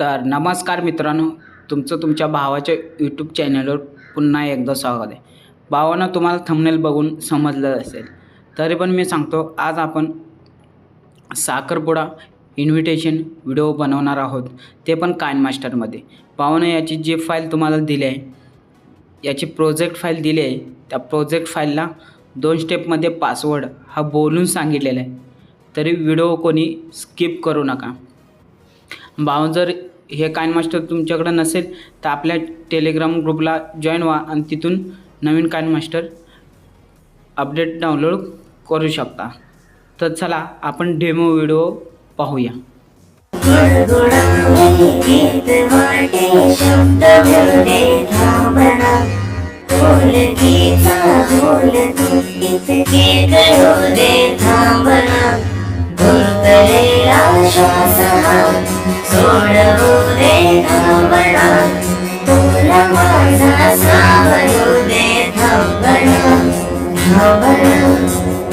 तर नमस्कार मित्रांनो तुमचं तुमच्या भावाच्या यूट्यूब चॅनलवर पुन्हा एकदा स्वागत आहे. भावानं तुम्हाला थंबनेल बघून समजलं असेल तरी पण मी सांगतो आज आपण साखरपुडा इन्व्हिटेशन व्हिडिओ बनवणार आहोत. ते पण काइन मास्टरमध्ये भावानं याची जी फाईल तुम्हाला दिली आहे याची प्रोजेक्ट फाईल दिली आहे त्या प्रोजेक्ट फाईलला दोन स्टेपमध्ये पासवर्ड हा बोलून सांगितलेला आहे. तरी व्हिडिओ कोणी स्किप करू नका. भाव जर हे काइन मास्टर तुमच्याकडं नसेल तर आपल्या टेलिग्राम ग्रुपला जॉईन व्हा आणि तिथून नवीन काइन मास्टर अपडेट डाउनलोड करू शकता. तर चला आपण डेमो व्हिडिओ पाहूया. गीत श्वास सोडवू दे थांबणा तुला माझा सावरू दे थांबणा थांबणा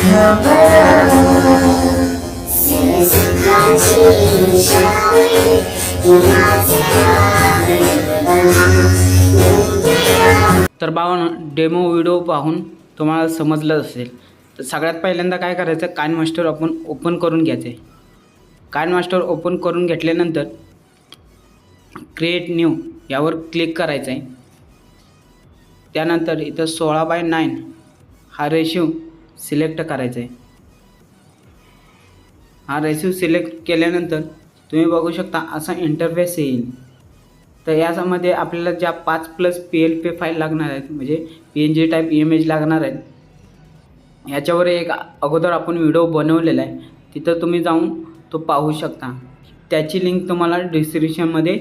थांबणा तर बावन डेमो व्हिडिओ पाहून तुम्हाला समजलं असेल. तर सगळ्यात पहिल्यांदा काय करायचं? कान मास्टर आपण ओपन करून घ्यायचं. आहे कान मास्टर ओपन करून घेतल्यानंतर क्रिएट न्यू यावर क्लिक करायचं आहे. त्यानंतर इथं सोळा बाय नाईन हा रेशिव सिलेक्ट करायचा आहे. हा रेशिव सिलेक्ट केल्यानंतर तुम्ही बघू शकता असा इंटरफेस येईल. तर यामध्ये आपल्याला ज्या पाच plus P L P file लागणार आहेत म्हणजे P N G type image लागणार आहेत याच्यावर एक अगोदर आपण व्हिडिओ बनवलेला आहे. तिथं तुम्ही जाऊन तो पाहू शकता. त्याची लिंक तुम्हाला डिस्क्रिप्शनमध्ये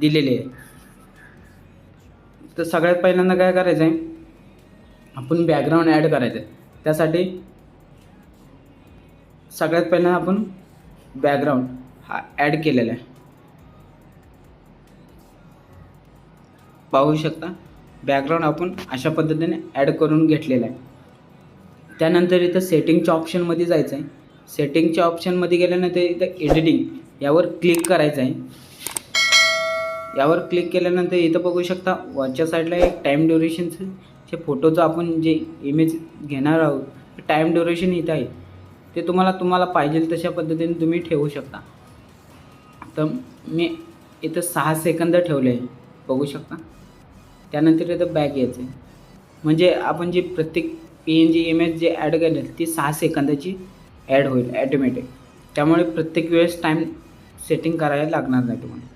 दिलेली आहे. तर सगळ्यात पहिल्यांदा काय करायचं आहे आपण बॅकग्राऊंड ॲड करायचं आहे त्यासाठी सगळ्यात पहिल्यांदा आपण बॅकग्राऊंड हा ॲड केलेला आहे. पाहू शकता बॅकग्राऊंड आपण अशा पद्धतीने ॲड करून घेतलेला आहे. त्यानंतर इथं सेटिंगच्या ऑप्शनमध्ये जायचं आहे सेटिंगच्या ऑप्शनमध्ये गेल्यानंतर इथं एडिटिंग यावर क्लिक करायचं आहे. यावर क्लिक केल्यानंतर इथं बघू शकता वरच्या साईडला एक टाईम ड्युरेशनचं जे फोटोचं आपण जे इमेज घेणार आहोत टाईम ड्युरेशन इथं आहे. ते तुम्हाला तुम्हाला पाहिजे तशा पद्धतीने तुम्ही ठेवू शकता. तर मी इथं सहा सेकंद ठेवले आहे. बघू शकता. त्यानंतर इथं बॅक यायचं आहे. म्हणजे आपण जी प्रत्येक पी एन जी इमेज जे ॲड केले ती सहा सेकंदाची ॲड होईल ॲटोमॅटिक त्यामुळे प्रत्येक वेळेस टाईम सेटिंग करायला लागणार नाही तुम्हाला.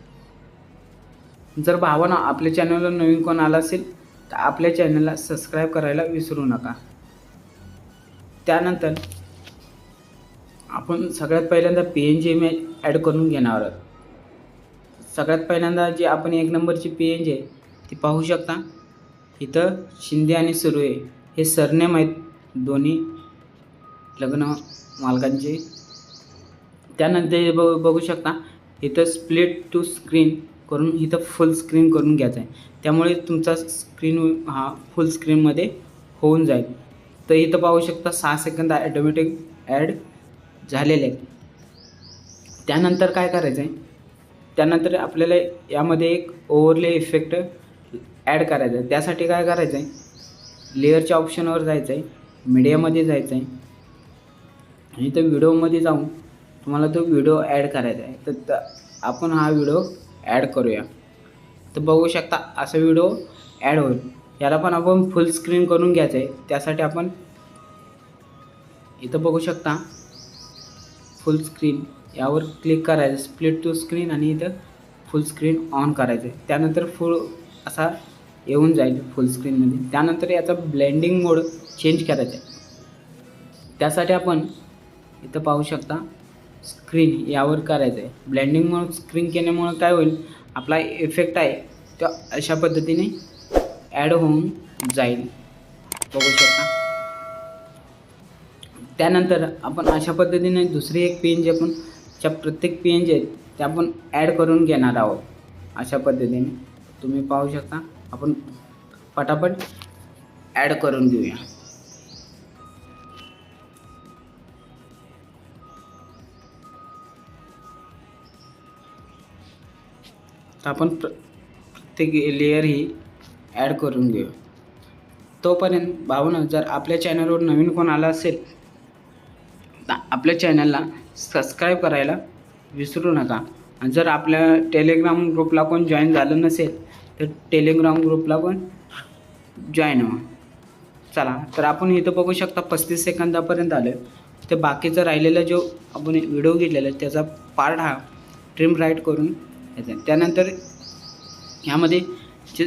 जर भावानं आपल्या चॅनलला नवीन कोण आला असेल तर आपल्या चॅनलला सबस्क्राईब करायला विसरू नका. त्यानंतर आपण सगळ्यात पहिल्यांदा P N G image add करून घेणार आहोत. सगळ्यात पहिल्यांदा जी आपण एक नंबरची पी एन जी आहे ती पाहू शकता. इथं शिंदे आणि सुर्वे हे सरनेम आहेत. दोन्ही लग्न मालकांची. त्यानंतर ब बघ बघू शकता इथं स्प्लिट टू स्क्रीन करून इथं फुल स्क्रीन करून घ्यायचं आहे. त्यामुळे तुमचा स्क्रीन हा फुल स्क्रीनमध्ये होऊन जाईल. तर इथं पाहू शकता सहा सेकंद ॲटोमॅटिक ॲड झालेले आहेत. त्यानंतर काय करायचं आहे त्यानंतर आपल्याला यामध्ये एक ओव्हरले इफेक्ट ॲड करायचं आहे त्यासाठी काय करायचं आहे लेअरच्या ऑप्शनवर जायचं आहे मीडियामध्ये जायचं आहे आणि इथं व्हिडिओमध्ये जाऊन तुम्हाला तो व्हिडिओ ॲड करायचा आहे. तर त आपण हा व्हिडिओ ॲड करूया. तर बघू शकता असा व्हिडिओ ॲड होईल. याला पण आपण फुल स्क्रीन करून घ्यायचं आहे. त्यासाठी आपण इथं बघू शकता फुल स्क्रीन यावर क्लिक करायचं स्प्लिट टू स्क्रीन आणि इथं फुल स्क्रीन ऑन करायचं आहे. त्यानंतर फुल असा येऊन जाईल फुल स्क्रीनमध्ये त्यानंतर याचा ब्लेंडिंग मोड चेंज करायचा आहे. त्यासाठी आपण इथं पाहू शकता. स्क्रीन यावर करायचं आहे ब्लेंडिंगमुळं स्क्रीन केल्यामुळं काय होईल? आपला इफेक्ट आहे. तो अशा पद्धतीने ॲड होऊन जाईल. बघू शकता. त्यानंतर आपण अशा पद्धतीने दुसरी एक पी एन जी आपण ज्या प्रत्येक पी एन जी आहेत त्या आपण ॲड करून घेणार आहोत. अशा पद्धतीने. तुम्ही पाहू शकता. आपण पटापट ॲड करून घेऊया. तर आपण प्र प्रत्येक लेयर ही ॲड करून घेऊ. तोपर्यंत भावनं जर आपल्या चॅनलवर नवीन कोण आला असेल तर आपल्या चॅनलला सबस्क्राईब करायला विसरू नका. आणि जर आपल्या टेलिग्राम ग्रुपला कोण जॉईन झालं नसेल तर टेलिग्राम ग्रुपला पण जॉईन व्हा. चला तर आपण इथं बघू शकता पस्तीस सेकंदापर्यंत आलं ते बाकीचं राहिलेला जो आपण व्हिडिओ घेतलेला त्याचा पार्ट हा ट्रिम राईट करून त्यानंतर ह्यामध्ये जे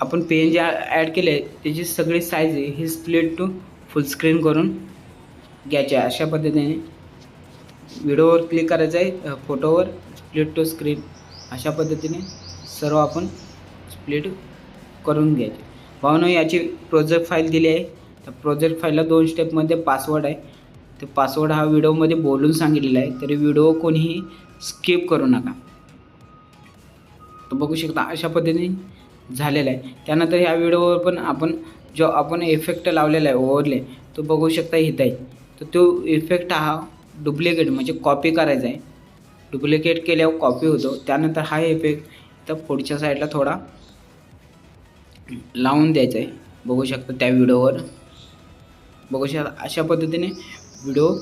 आपण पेन जे ॲड केले आहे त्याची सगळी साईज आहे ही स्प्लिट टू फुल स्क्रीन करून घ्यायची आहे. अशा पद्धतीने व्हिडिओवर क्लिक करायचं आहे फोटोवर स्प्लिट टू स्क्रीन अशा पद्धतीने सर्व आपण स्प्लिट करून घ्यायचे. भावनं याची प्रोजेक्ट फाईल दिली आहे. तर प्रोजेक्ट फाईलला दोन स्टेपमध्ये पासवर्ड आहे. ते पासवर्ड हा व्हिडिओमध्ये बोलून सांगितलेला आहे. तरी व्हिडिओ कोणीही स्किप करू नका. तर बघू शकता अशा पद्धतीने झालेला आहे. त्यानंतर ह्या व्हिडिओवर पण आपण जो आपण इफेक्ट लावलेला आहे ओव्हरले तो बघू शकता इथं आहे. तर तो इफेक्ट हा डुप्लिकेट म्हणजे कॉपी करायचा आहे. डुप्लिकेट केल्यावर कॉपी होतो. त्यानंतर हा इफेक्ट तर पुढच्या साईडला थोडा लावून द्यायचा आहे. बघू शकता त्या व्हिडिओवर. बघू शकता अशा पद्धतीने व्हिडिओ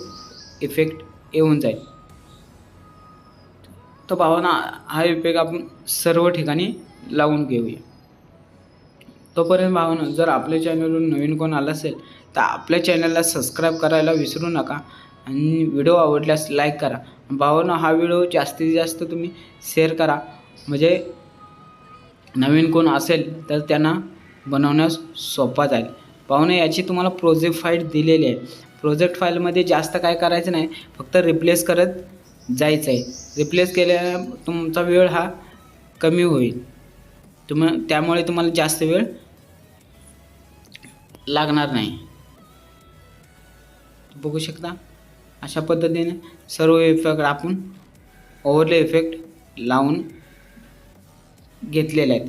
इफेक्ट येऊन जाईल. तर भावना हा इफेक्ट आपण सर्व ठिकाणी लावून घेऊया. तोपर्यंत भावना जर आपल्या चॅनलवरून नवीन कोण आला असेल तर आपल्या चॅनलला सबस्क्राईब करायला विसरू नका आणि व्हिडिओ आवडल्यास लाईक करा. भावना हा व्हिडिओ जास्तीत जास्त तुम्ही शेअर करा. म्हणजे नवीन कोण असेल तर त्यांना बनवण्यास सोपा जाईल. पाहुणे याची तुम्हाला प्रोजेक्ट फाईल दिलेली आहे. प्रोजेक्ट फाईलमध्ये जास्त काय करायचं नाही फक्त रिप्लेस करत जायचं आहे रिप्लेस केल्या तुमचा वेळ हा कमी होईल. तुम त्यामुळे तुम्हाला जास्त वेळ लागणार नाही. बघू शकता? अशा पद्धतीने सर्व इफेक्ट आपण ओव्हरले इफेक्ट लावून घेतलेले आहेत.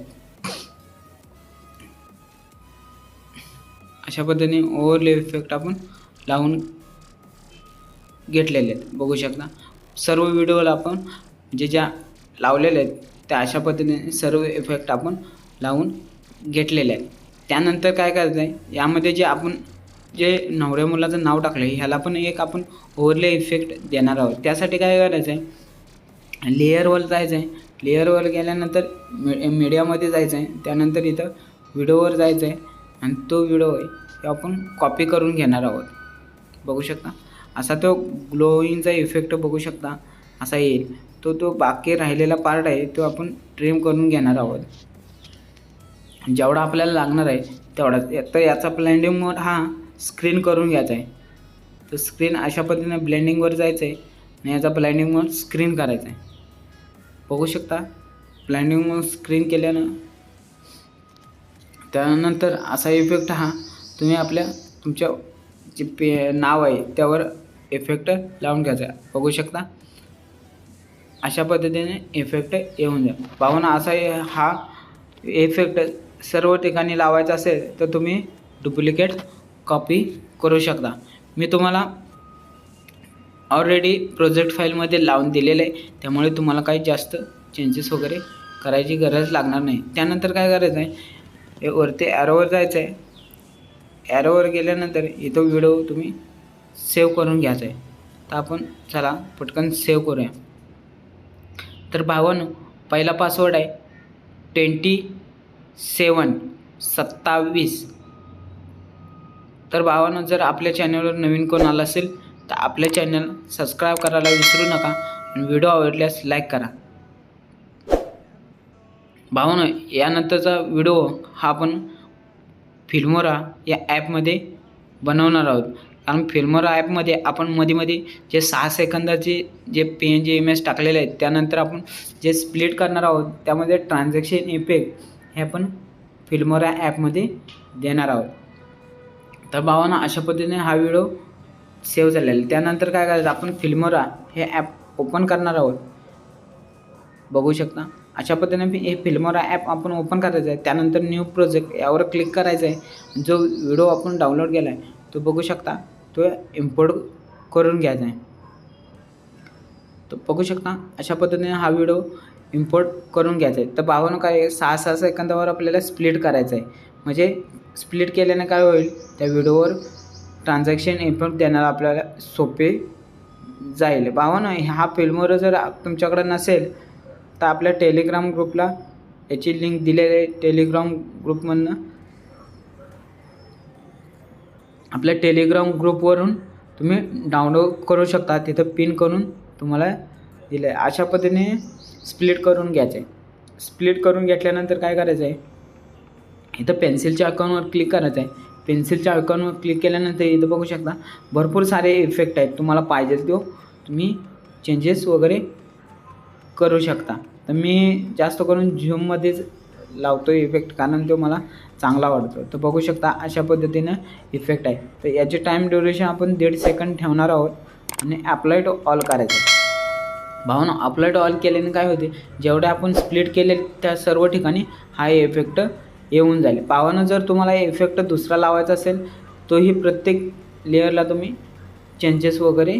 अशा पद्धतीने ओव्हरले इफेक्ट आपण लावून घेतलेले आहेत. बघू शकता? सर्व व्हिडिओला आपण जे ज्या लावलेल्या आहेत त्या अशा पद्धतीने सर्व इफेक्ट आपण लावून घेतलेले आहेत. त्यानंतर काय करायचं आहे यामध्ये जे आपण जे नवऱ्या मुलाचं नाव टाकलं आहे ह्याला पण एक आपण ओव्हरले इफेक्ट देणार आहोत. त्यासाठी काय करायचं आहे लेअरवर जायचं आहे. लेअरवर गेल्यानंतर मी मीडियामध्ये जायचं आहे. त्यानंतर इथं व्हिडिओवर जायचं आहे. आणि तो व्हिडिओ आहे आपण कॉपी करून घेणार आहोत. बघू शकता? असा तो ग्लोईंगचा इफेक्ट बघू शकता असा येईल. तो तो बाकी राहिलेला पार्ट आहे तो आपण ट्रिम करून घेणार आहोत. जेवढा आपल्याला लागणार आहे तेवढाच तर याचा ब्लेंडिंग मोड हा स्क्रीन करून घ्यायचा आहे. तर स्क्रीन अशा पद्धतीने ब्लेंडिंगवर जायचं आहे आणि याचा ब्लाइंडिंग मोड स्क्रीन करायचा आहे. बघू शकता ब्लाइंडिंग मोड स्क्रीन केल्यानं. त्यानंतर असा इफेक्ट हा तुम्ही आपल्या तुमच्या जे पे नाव आहे त्यावर इफेक्ट लावून घ्यायचा. बघू शकता? अशा पद्धतीने इफेक्ट येऊन जाईल. पाहून असा हा इफेक्ट सर्व ठिकाणी लावायचा असेल तर तुम्ही डुप्लिकेट कॉपी करू शकता. मी तुम्हाला ऑलरेडी प्रोजेक्ट फाईलमध्ये लावून दिलेलं आहे. त्यामुळे तुम्हाला काही जास्त चेंजेस वगैरे करायची गरज लागणार नाही. त्यानंतर काय करायचं आहे? वरती ॲरोवर जायचं आहे. ॲरोवर गेल्यानंतर इथं व्हिडिओ तुम्ही सेव्ह करून घ्यायचं आहे. तर आपण चला पटकन सेव्ह करूया. तर भावानं पहिला पासवर्ड आहे ट्वेंटी सेवन सत्तावीस. तर भावानं जर आपल्या चॅनलवर नवीन कोण आला असेल तर आपल्या चॅनल सबस्क्राईब करायला विसरू नका आणि व्हिडिओ आवडल्यास लाईक करा. भावानं यानंतरचा व्हिडिओ हा आपण फिल्मोरा या ॲपमध्ये बनवणार आहोत. कारण फिल्मोरा ॲपमध्ये आपण मध्ये मध्ये जे सहा सेकंदाचे J P N G image टाकलेले आहेत त्यानंतर आपण जे स्प्लिट करणार आहोत त्यामध्ये ट्रान्झॅक्शन इफेक्ट हे आपण फिल्मोरा ॲपमध्ये देणार आहोत. तर भावांनो अशा पद्धतीने हा व्हिडिओ सेव्ह झालेला आहे. त्यानंतर काय करायचं आपण फिल्मोरा हे ॲप ओपन करणार आहोत. बघू शकता. अशा पद्धतीने हे फिल्मोरा ॲप आपण ओपन करायचं आहे. त्यानंतर न्यू प्रोजेक्ट यावर क्लिक करायचं आहे. जो व्हिडिओ आपण डाउनलोड केला आहे तो बघू शकता. तो इम्पोर्ट करून घ्यायचा आहे. तो बघू शकता अशा पद्धतीने हा व्हिडिओ इम्पोर्ट करून घ्यायचा आहे. तर भावानं काय आहे, सहा सहा सेकंदावर आपल्याला स्प्लिट करायचं आहे. म्हणजे स्प्लिट केल्याने काय होईल त्या व्हिडिओवर ट्रान्झॅक्शन इम्पोर्ट देण्याला आपल्याला सोपे जाईल. भावानं हा फिल्मवर जर तुमच्याकडे नसेल तर आपल्या टेलिग्राम ग्रुपला याची लिंक दिलेली आहे. टेलिग्राम ग्रुपमधनं आपल्या टेलिग्राम ग्रुपवरून तुम्ही डाउनलोड करू शकता. तिथं पिन करून तुम्हाला दिलं आहे अशा पद्धतीने स्प्लिट करून घ्यायचं. आहे स्प्लिट करून घेतल्यानंतर काय करायचं आहे इथं पेन्सिलच्या अकाउंटवर क्लिक करायचं आहे पेन्सिलच्या आयकॉनवर क्लिक केल्यानंतर इथं बघू शकता भरपूर सारे इफेक्ट आहेत. तुम्हाला पाहिजे तो तुम्ही चेंजेस वगैरे करू शकता. तर मी जास्त करून झूममध्येच लावतो इफेक्ट कारण तो मला चांगला वाटतो तर बघू शकता अशा पद्धतीनं इफेक्ट आहे. तर याचे टाईम ड्युरेशन आपण दीड सेकंड ठेवणार आहोत आणि अप्लाय टू ऑल करायचं. भावना अप्लाय टू ऑल केल्याने काय होते? जेवढे आपण स्प्लिट केले त्या सर्व ठिकाणी हा इफेक्ट येऊन जाईल. पावानं जर तुम्हाला इफेक्ट दुसरा लावायचा असेल तोही प्रत्येक लेअरला तुम्ही चेंजेस वगैरे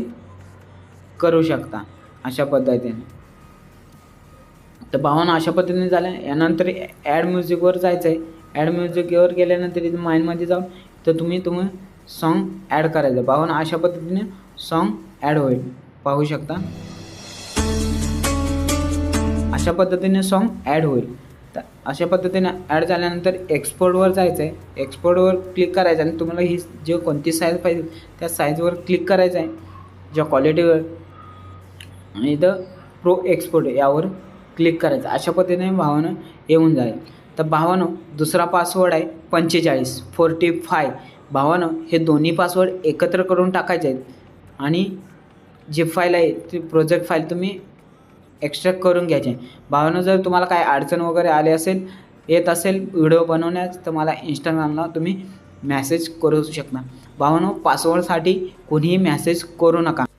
करू शकता अशा पद्धतीने. तर भावना अशा पद्धतीने झाल्या. यानंतर ॲड म्युझिकवर जायचं आहे ॲड म्युझिकवर गेल्यानंतर इथं माइंडमध्ये जाऊन तर तुम्ही तुम्ही सॉन्ग ॲड करायचं. भावना अशा पद्धतीने सॉन्ग ॲड होईल. पाहू शकता. अशा पद्धतीने सॉन्ग ॲड होईल. तर अशा पद्धतीने ॲड झाल्यानंतर एक्सपोर्टवर जायचं आहे एक्सपोर्टवर क्लिक करायचं आणि तुम्हाला ही जे कोणती साईज पाहिजे त्या साईजवर क्लिक करायचं आहे. ज्या क्वालिटीवर आणि इथं प्रो एक्सपोर्ट यावर क्लिक करायचं. अशा पद्धतीने भावानं येऊन जाईल. तर भावानो दुसरा पासवर्ड आहे पंचेचाळीस फोर्टी फाय भावानो हे दोन्ही पासवर्ड एकत्र करून टाकायचे आहेत. आणि जी फाईल आहे ती प्रोजेक्ट फाईल तुम्ही एक्स्ट्रॅक्ट करून घ्यायचे भावानं जर तुम्हाला काय अडचण वगैरे आली असेल येत असेल व्हिडिओ बनवण्यास तर मला इंस्टाग्रामला तुम्ही मॅसेज करू शकता. भावानो पासवर्डसाठी कोणीही मॅसेज करू नका.